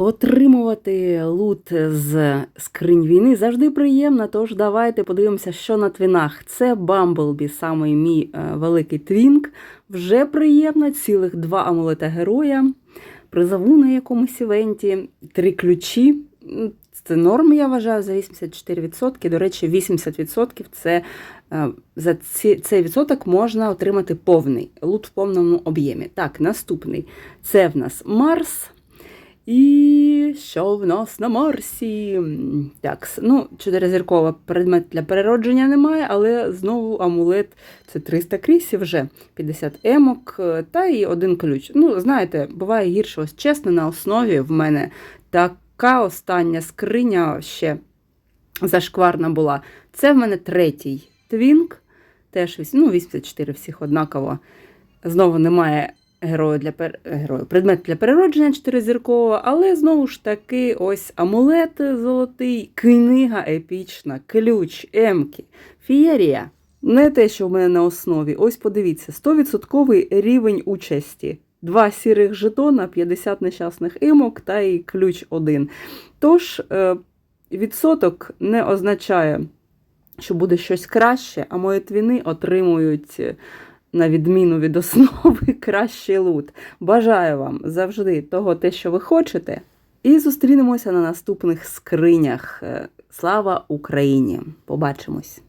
Отримувати лут з скринь війни завжди приємно, тож давайте подивимося, що на твінах. Це Бамблбі, самий мій е, великий твінк. Вже приємно, цілих два амулета героя, призову на якомусь івенті, три ключі. Це норм, я вважаю, за 84%. До речі, 80% це е, за ці, цей відсоток можна отримати повний лут в повному об'ємі. Так, наступний. Це в нас Марс. І що в нас на Марсі? Так, ну, чотиризіркова предмет для переродження немає, але знову амулет це 300 крісів вже, 50 емок е, та і один ключ. Ну, знаєте, буває гірше, ось чесно, на основі в мене така остання скриня ще зашкварна була. Це в мене третій твінк, теж ну, 84 всіх однаково. Знову немає герою для пер... герою. предмет для переродження чотиризіркового, але знову ж таки ось амулет золотий, книга епічна, ключ, емки, фієрія. Не те, що в мене на основі. Ось подивіться, 100% рівень участі. Два сірих жетона, 50 нещасних емок та і ключ один. Тож, е, відсоток не означає, що буде щось краще, а мої твіни отримують, на відміну від основи, кращий лут. Бажаю вам завжди того, те, що ви хочете. І зустрінемося на наступних скринях. Е, Слава Україні! Побачимось!